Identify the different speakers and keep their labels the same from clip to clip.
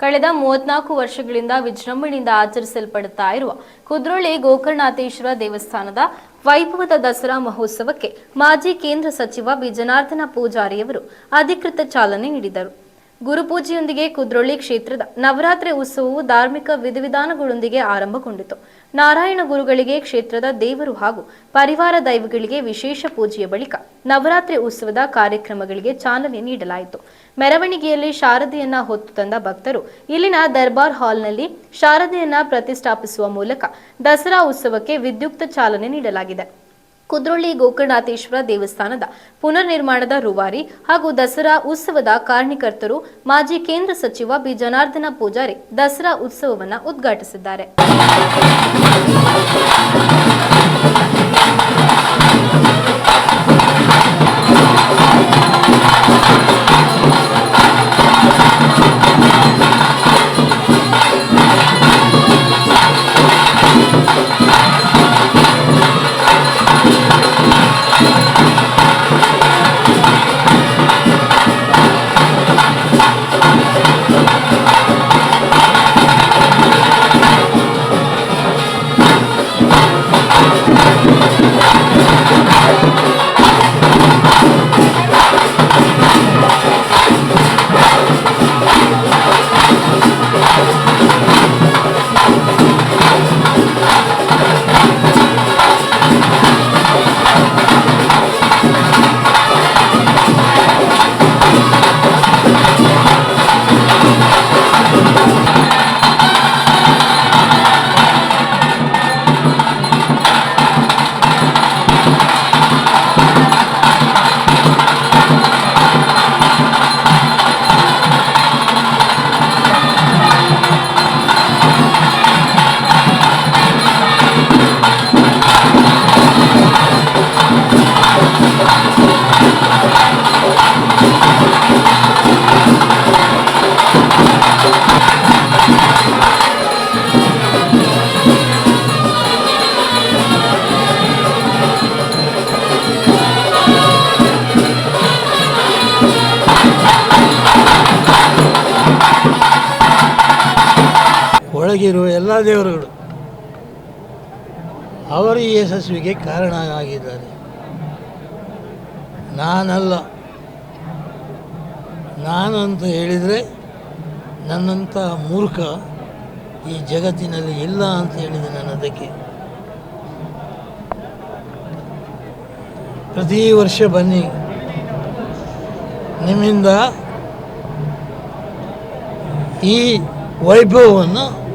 Speaker 1: ಕಳೆದ ಮೂವತ್ನಾಲ್ಕು ವರ್ಷಗಳಿಂದ ವಿಜೃಂಭಣೆಯಿಂದ ಆಚರಿಸಲ್ಪಡುತ್ತಾ ಇರುವ ಕುದ್ರೋಳಿ ಗೋಕರ್ಣಾಥೇಶ್ವರ ದೇವಸ್ಥಾನದ ವೈಭವದ ದಸರಾ ಮಹೋತ್ಸವಕ್ಕೆ ಮಾಜಿ ಕೇಂದ್ರ ಸಚಿವ ಬಿ. ಜನಾರ್ದನ ಪೂಜಾರಿಯವರು ಅಧಿಕೃತ ಚಾಲನೆ ನೀಡಿದರು. ಗುರುಪೂಜೆಯೊಂದಿಗೆ ಕುದ್ರೋಳಿ ಕ್ಷೇತ್ರದ ನವರಾತ್ರಿ ಉತ್ಸವವು ಧಾರ್ಮಿಕ ವಿಧಿವಿಧಾನಗಳೊಂದಿಗೆ ಆರಂಭಗೊಂಡಿತು. ನಾರಾಯಣ ಗುರುಗಳಿಗೆ ಕ್ಷೇತ್ರದ ದೇವರು ಹಾಗೂ ಪರಿವಾರ ದೈವಗಳಿಗೆ ವಿಶೇಷ ಪೂಜೆಯ ಬಳಿಕ ನವರಾತ್ರಿ ಉತ್ಸವದ ಕಾರ್ಯಕ್ರಮಗಳಿಗೆ ಚಾಲನೆ ನೀಡಲಾಯಿತು. ಮೆರವಣಿಗೆಯಲ್ಲಿ ಶಾರದೆಯನ್ನ ಹೊತ್ತು ತಂದ ಭಕ್ತರು ಇಲ್ಲಿನ ದರ್ಬಾರ್ ಹಾಲ್ನಲ್ಲಿ ಶಾರದೆಯನ್ನ ಪ್ರತಿಷ್ಠಾಪಿಸುವ ಮೂಲಕ ದಸರಾ ಉತ್ಸವಕ್ಕೆ ವಿದ್ಯುಕ್ತ ಚಾಲನೆ ನೀಡಲಾಗಿದೆ. ಕುದ್ರೋಳಿ ಗೋಕರ್ಣಾಥೇಶ್ವರ ದೇವಸ್ಥಾನದ ಪುನರ್ ನಿರ್ಮಾಣದ ರೂವಾರಿ ಹಾಗೂ ದಸರಾ ಉತ್ಸವದ ಕಾರ್ಯಕರ್ತರು ಮಾಜಿ ಕೇಂದ್ರ ಸಚಿವ ಬಿ. ಜನಾರ್ದನ ಪೂಜಾರಿ ದಸರಾ ಉತ್ಸವವನ್ನು ಉದ್ಘಾಟಿಸಿದ್ದಾರೆ.
Speaker 2: ಒಳಗಿರುವ ಎಲ್ಲ ದೇವರುಗಳು. ಅವರು ಈ ಯಶಸ್ವಿಗೆ ಕಾರಣ ಆಗಿದ್ದಾರೆ ನಾನಲ್ಲ. ನಾನು ಅಂತ ಹೇಳಿದರೆ ನನ್ನಂಥ ಮೂರ್ಖ ಈ ಜಗತ್ತಿನಲ್ಲಿ ಇಲ್ಲ ಅಂತ ಹೇಳಿದೆ ನಾನು ಅದಕ್ಕೆ ಪ್ರತಿ ವರ್ಷ ಬನ್ನಿ. ನಿಮ್ಮಿಂದ ಈ ವೈಭವವನ್ನು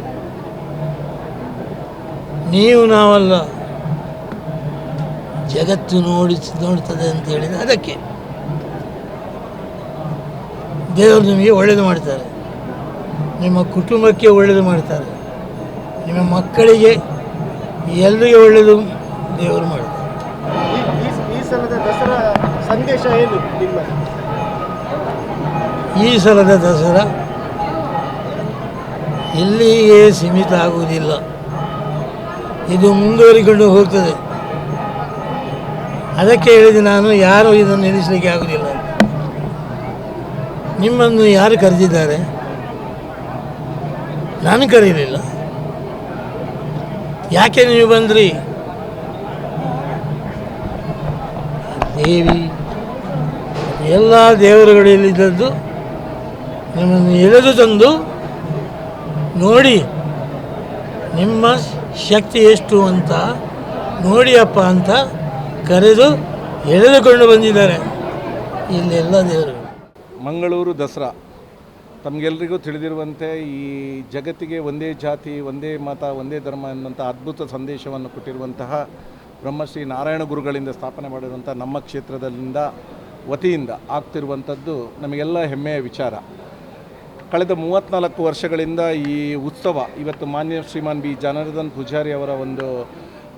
Speaker 2: ನೀವು ನಾವಲ್ಲ. ಜಗತ್ತು ನೋಡಿ ನೋಡ್ತದೆ ಅಂತ ಹೇಳಿದರೆ ಅದಕ್ಕೆ. ದೇವರು ನಿಮಗೆ ಒಳ್ಳೆಯದು ಮಾಡ್ತಾರೆ. ನಿಮ್ಮ ಕುಟುಂಬಕ್ಕೆ ಒಳ್ಳೆಯದು ಮಾಡ್ತಾರೆ. ನಿಮ್ಮ ಮಕ್ಕಳಿಗೆ ಎಲ್ಲರಿಗೂ ಒಳ್ಳೆಯದು ದೇವರು ಮಾಡ್ತಾರೆ.
Speaker 3: ಸಂದೇಶ ಏನು
Speaker 2: ಈ ಸಲದ ದಸರಾ ಇಲ್ಲಿಗೆ ಸೀಮಿತ ಆಗುವುದಿಲ್ಲ. ಇದು ಮುಂದುವರಿಕೊಂಡು ಹೋಗ್ತದೆ. ಅದಕ್ಕೆ ಹೇಳಿದೆ ನಾನು, ಯಾರು ಇದನ್ನು ನಿಲ್ಲಿಸಲಿಕ್ಕೆ ಆಗುವುದಿಲ್ಲ ನಿಮ್ಮನ್ನು ಯಾರು ಕರೆದಿದ್ದಾರೆ? ನಾನು ಕರೆಯಲಿಲ್ಲ. ಯಾಕೆ ನೀವು ಬಂದ್ರಿ? ದೇವಿ, ಎಲ್ಲ ದೇವರುಗಳಲ್ಲಿದ್ದದ್ದು ನಿಮ್ಮನ್ನು ಎಳೆದು ತಂದು ನೋಡಿ, ನಿಮ್ಮ ಶಕ್ತಿ ಎಷ್ಟು ಅಂತ ನೋಡಿಯಪ್ಪ ಅಂತ ಕರೆದು ಎಳೆದುಕೊಂಡು ಬಂದಿದ್ದಾರೆ. ಇಲ್ಲೆಲ್ಲ ದೇವರು.
Speaker 4: ಮಂಗಳೂರು ದಸರಾ. ತಮಗೆಲ್ಲರಿಗೂ ತಿಳಿದಿರುವಂತೆ ಈ ಜಗತ್ತಿಗೆ ಒಂದೇ ಜಾತಿ, ಒಂದೇ ಮತ, ಒಂದೇ ಧರ್ಮ ಎನ್ನುವಂಥ ಅದ್ಭುತ ಸಂದೇಶವನ್ನು ಕೊಟ್ಟಿರುವಂತಹ ಬ್ರಹ್ಮಶ್ರೀ ನಾರಾಯಣ ಗುರುಗಳಿಂದ ಸ್ಥಾಪನೆ ಮಾಡಿರುವಂಥ ನಮ್ಮ ಕ್ಷೇತ್ರದಲ್ಲಿಂದ ವತಿಯಿಂದ ಆಗ್ತಿರುವಂಥದ್ದು ನಮಗೆಲ್ಲ ಹೆಮ್ಮೆಯ ವಿಚಾರ. ಕಳೆದ ಮೂವತ್ತ್ನಾಲ್ಕು ವರ್ಷಗಳಿಂದ ಈ ಉತ್ಸವ ಇವತ್ತು ಮಾನ್ಯ ಶ್ರೀಮಾನ್ ಬಿ. ಜನಾರ್ದನ್ ಪೂಜಾರಿ ಅವರ ಒಂದು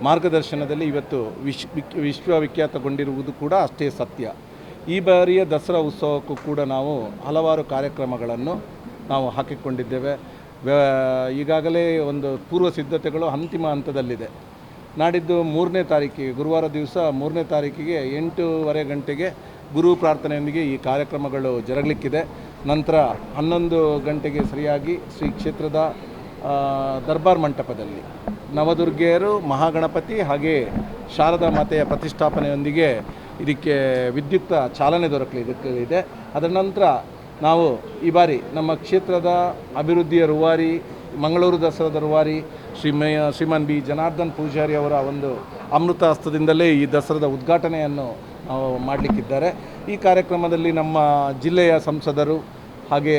Speaker 4: ಮಾರ್ಗದರ್ಶನದಲ್ಲಿ ಇವತ್ತು ವಿಶ್ ವಿಶ್ವವಿಖ್ಯಾತಗೊಂಡಿರುವುದು ಕೂಡ ಅಷ್ಟೇ ಸತ್ಯ. ಈ ಬಾರಿಯ ದಸರಾ ಉತ್ಸವಕ್ಕೂ ಕೂಡ ನಾವು ಹಲವಾರು ಕಾರ್ಯಕ್ರಮಗಳನ್ನು ನಾವು ಹಾಕಿಕೊಂಡಿದ್ದೇವೆ. ಈಗಾಗಲೇ ಒಂದು ಪೂರ್ವ ಸಿದ್ಧತೆಗಳು ಅಂತಿಮ ಹಂತದಲ್ಲಿದೆ. ನಾಡಿದ್ದು ಮೂರನೇ ತಾರೀಕಿಗೆ, ಗುರುವಾರ ದಿವಸ ಮೂರನೇ ತಾರೀಕಿಗೆ ಎಂಟೂವರೆ ಗಂಟೆಗೆ ಗುರು ಪ್ರಾರ್ಥನೆಯೊಂದಿಗೆ ಈ ಕಾರ್ಯಕ್ರಮಗಳು ಜರಗಲಿಕ್ಕಿದೆ. ನಂತರ ಹನ್ನೊಂದು ಗಂಟೆಗೆ ಸರಿಯಾಗಿ ಶ್ರೀ ಕ್ಷೇತ್ರದ ದರ್ಬಾರ್ ಮಂಟಪದಲ್ಲಿ ನವದುರ್ಗೆಯರು, ಮಹಾಗಣಪತಿ ಹಾಗೆ ಶಾರದಾ ಮಾತೆಯ ಪ್ರತಿಷ್ಠಾಪನೆಯೊಂದಿಗೆ ಇದಕ್ಕೆ ವಿದ್ಯುಕ್ತ ಚಾಲನೆ ದೊರಕಲಿದೆ. ಅದರ ನಂತರ ನಾವು ಈ ಬಾರಿ ನಮ್ಮ ಕ್ಷೇತ್ರದ ಅಭಿವೃದ್ಧಿಯ ರೂವಾರಿ, ಮಂಗಳೂರು ದಸರಾದ ರೂವಾರಿ ಶ್ರೀಮಯ ಶ್ರೀಮಾನ್ ಬಿ. ಜನಾರ್ದನ್ ಪೂಜಾರಿ ಅವರ ಒಂದು ಅಮೃತ ಹಸ್ತದಿಂದಲೇ ಈ ದಸರಾದ ಉದ್ಘಾಟನೆಯನ್ನು ಮಾಡಲಿಕ್ಕಿದ್ದಾರೆ. ಈ ಕಾರ್ಯಕ್ರಮದಲ್ಲಿ ನಮ್ಮ ಜಿಲ್ಲೆಯ ಸಂಸದರು ಹಾಗೆ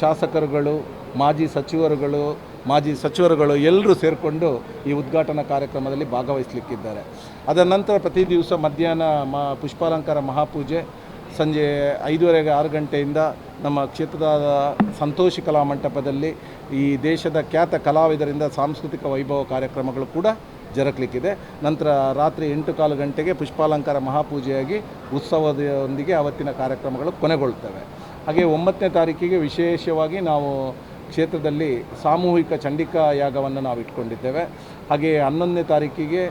Speaker 4: ಶಾಸಕರುಗಳು, ಮಾಜಿ ಸಚಿವರುಗಳು ಮಾಜಿ ಸಚಿವರುಗಳು ಎಲ್ಲರೂ ಸೇರಿಕೊಂಡು ಈ ಉದ್ಘಾಟನಾ ಕಾರ್ಯಕ್ರಮದಲ್ಲಿ ಭಾಗವಹಿಸಲಿಕ್ಕಿದ್ದಾರೆ. ಅದರ ನಂತರ ಪ್ರತಿ ದಿವಸ ಮಧ್ಯಾಹ್ನ ಮ, ಪುಷ್ಪಾಲಂಕಾರ ಮಹಾಪೂಜೆ, ಸಂಜೆ ಐದೂವರೆಗೆ ಆರು ಗಂಟೆಯಿಂದ ನಮ್ಮ ಕ್ಷೇತ್ರದ ಸಂತೋಷಿ ಕಲಾ ಮಂಟಪದಲ್ಲಿ ಈ ದೇಶದ ಖ್ಯಾತ ಕಲಾವಿದರಿಂದ ಸಾಂಸ್ಕೃತಿಕ ವೈಭವ ಕಾರ್ಯಕ್ರಮಗಳು ಕೂಡ ಜರುಗಲಿಕ್ಕಿದೆ ನಂತರ ರಾತ್ರಿ ಎಂಟು ಕಾಲು ಗಂಟೆಗೆ ಪುಷ್ಪಾಲಂಕಾರ ಮಹಾಪೂಜೆಯಾಗಿ ಉತ್ಸವದೊಂದಿಗೆ ಅವತ್ತಿನ ಕಾರ್ಯಕ್ರಮಗಳು ಕೊನೆಗೊಳ್ತವೆ. ಹಾಗೆ ಒಂಬತ್ತನೇ ತಾರೀಕಿಗೆ ವಿಶೇಷವಾಗಿ ನಾವು ಕ್ಷೇತ್ರದಲ್ಲಿ ಸಾಮೂಹಿಕ ಚಂಡಿಕಾ ಯಾಗವನ್ನು ನಾವು ಇಟ್ಕೊಂಡಿದ್ದೇವೆ. ಹಾಗೆ ಹನ್ನೊಂದನೇ ತಾರೀಕಿಗೆ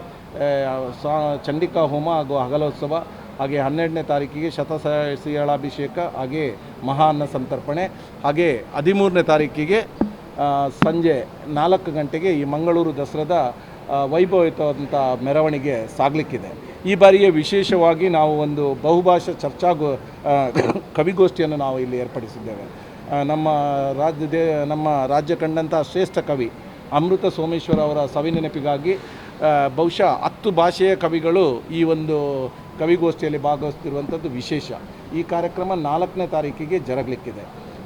Speaker 4: ಸಾ, ಚಂಡಿಕಾ ಹೋಮ ಹಾಗೂ ಹಗಲೋತ್ಸವ, ಹಾಗೆ ಹನ್ನೆರಡನೇ ತಾರೀಕಿಗೆ ಶತಸಿಯಳಾಭಿಷೇಕ ಹಾಗೆ ಮಹಾ ಅನ್ನ ಸಂತರ್ಪಣೆ, ಹಾಗೆ ಹದಿಮೂರನೇ ತಾರೀಕಿಗೆ ಸಂಜೆ ನಾಲ್ಕು ಗಂಟೆಗೆ ಈ ಮಂಗಳೂರು ದಸರಾದ ವೈಭವಯುತವಾದಂಥ ಮೆರವಣಿಗೆ ಸಾಗಲಿಕ್ಕಿದೆ. ಈ ಬಾರಿಯ ವಿಶೇಷವಾಗಿ ನಾವು ಒಂದು ಬಹುಭಾಷಾ ಚರ್ಚಾಗೋ ಆ, ಕವಿಗೋಷ್ಠಿಯನ್ನು ನಾವು ಇಲ್ಲಿ ಏರ್ಪಡಿಸಿದ್ದೇವೆ. ನಮ್ಮ ರಾಜ್ಯದ ನಮ್ಮ ರಾಜ್ಯ ಕಂಡಂಥ ಶ್ರೇಷ್ಠ ಕವಿ ಅಮೃತ ಸೋಮೇಶ್ವರ ಅವರ ಸವಿನೆನಪಿಗಾಗಿ ನೆನಪಿಗಾಗಿ ಬಹುಶಃ ಹತ್ತು ಭಾಷೆಯ ಕವಿಗಳು ಈ ಒಂದು ಕವಿಗೋಷ್ಠಿಯಲ್ಲಿ ಭಾಗವಹಿಸ್ತಿರುವಂಥದ್ದು ವಿಶೇಷ. ಈ ಕಾರ್ಯಕ್ರಮ ನಾಲ್ಕನೇ ತಾರೀಕಿಗೆ ಜರಗಲಿಕ್ಕಿದೆ.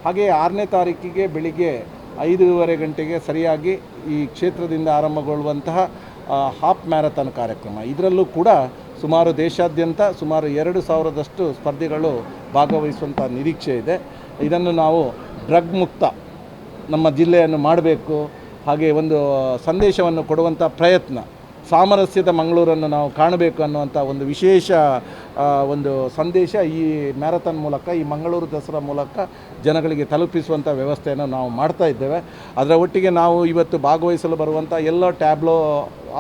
Speaker 4: ಹಾಗೆ ಆರನೇ ತಾರೀಕಿಗೆ ಬೆಳಿಗ್ಗೆ ಐದೂವರೆ ಗಂಟೆಗೆ ಸರಿಯಾಗಿ ಈ ಕ್ಷೇತ್ರದಿಂದ ಆರಂಭಗೊಳ್ಳುವಂತಹ ಹಾಫ್ ಮ್ಯಾರಥಾನ್ ಕಾರ್ಯಕ್ರಮ. ಇದರಲ್ಲೂ ಕೂಡ ಸುಮಾರು ದೇಶಾದ್ಯಂತ ಸುಮಾರು ಎರಡು ಸಾವಿರದಷ್ಟು ಸ್ಪರ್ಧಿಗಳು ಭಾಗವಹಿಸುವಂಥ ನಿರೀಕ್ಷೆ ಇದೆ. ಇದನ್ನು ನಾವು ಡ್ರಗ್ ಮುಕ್ತ ನಮ್ಮ ಜಿಲ್ಲೆಯನ್ನು ಮಾಡಬೇಕು. ಹಾಗೆ ಒಂದು ಸಂದೇಶವನ್ನು ಕೊಡುವಂಥ ಪ್ರಯತ್ನ. ಸಾಮರಸ್ಯದ ಮಂಗಳೂರನ್ನು ನಾವು ಕಾಣಬೇಕು ಅನ್ನುವಂಥ ಒಂದು ವಿಶೇಷ ಒಂದು ಸಂದೇಶ ಈ ಮ್ಯಾರಥಾನ್ ಮೂಲಕ, ಈ ಮಂಗಳೂರು ದಸರಾ ಮೂಲಕ ಜನಗಳಿಗೆ ತಲುಪಿಸುವಂಥ ವ್ಯವಸ್ಥೆಯನ್ನು ನಾವು ಮಾಡ್ತಾ ಇದ್ದೇವೆ. ಅದರ ಒಟ್ಟಿಗೆ ನಾವು ಇವತ್ತು ಭಾಗವಹಿಸಲು ಬರುವಂಥ ಎಲ್ಲ ಟ್ಯಾಬ್ಲೋ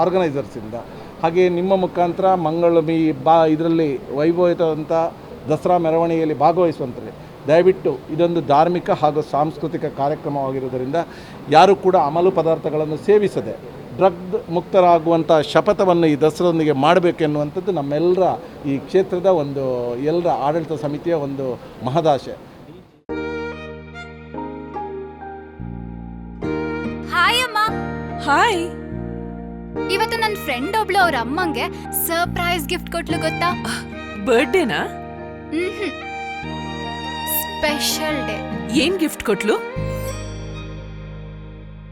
Speaker 4: ಆರ್ಗನೈಸರ್ಸಿಂದ ಹಾಗೆ ನಿಮ್ಮ ಮುಖಾಂತರ ಮಂಗಳ ಈ ಬಾ, ಇದರಲ್ಲಿ ವೈಭವಿತವಂಥ ದಸರಾ ಮೆರವಣಿಗೆಯಲ್ಲಿ ಭಾಗವಹಿಸುವಂಥದ್ದು ದಯವಿಟ್ಟು ಇದೊಂದು ಧಾರ್ಮಿಕ ಹಾಗೂ ಸಾಂಸ್ಕೃತಿಕ ಕಾರ್ಯಕ್ರಮವಾಗಿರುವುದರಿಂದ ಯಾರು ಕೂಡ ಅಮಲು ಪದಾರ್ಥಗಳನ್ನು ಸೇವಿಸದೆ ಡ್ರಗ್ ಮುಕ್ತರಾಗುವಂಥ ಶಪಥವನ್ನು ಈ ದಸರದೊಂದಿಗೆ ಮಾಡಬೇಕೆನ್ನುವಂಥದ್ದು ನಮ್ಮೆಲ್ಲರ ಈ ಕ್ಷೇತ್ರದ ಒಂದು ಎಲ್ಲರ ಆಡಳಿತ ಸಮಿತಿಯ ಒಂದು ಮಹದಾಶೆ
Speaker 5: ಹಾಯ್ ಅಮ್ಮ.
Speaker 6: ಹಾಯ್
Speaker 5: ಇವತ್ತು ನನ್ನ ಫ್ರೆಂಡ್ ಒಬ್ಳು ಅವ್ರ ಅಮ್ಮಂಗೆ ಸರ್ಪ್ರೈಸ್ ಗಿಫ್ಟ್ ಕೊಟ್ಲು ಗೊತ್ತಾ?
Speaker 6: ಬರ್ಡೇನಾ
Speaker 5: ಸ್ಪೆಷಲ್ ಡೇ
Speaker 6: ಏನ್ ಗಿಫ್ಟ್ ಕೊಟ್ಲು?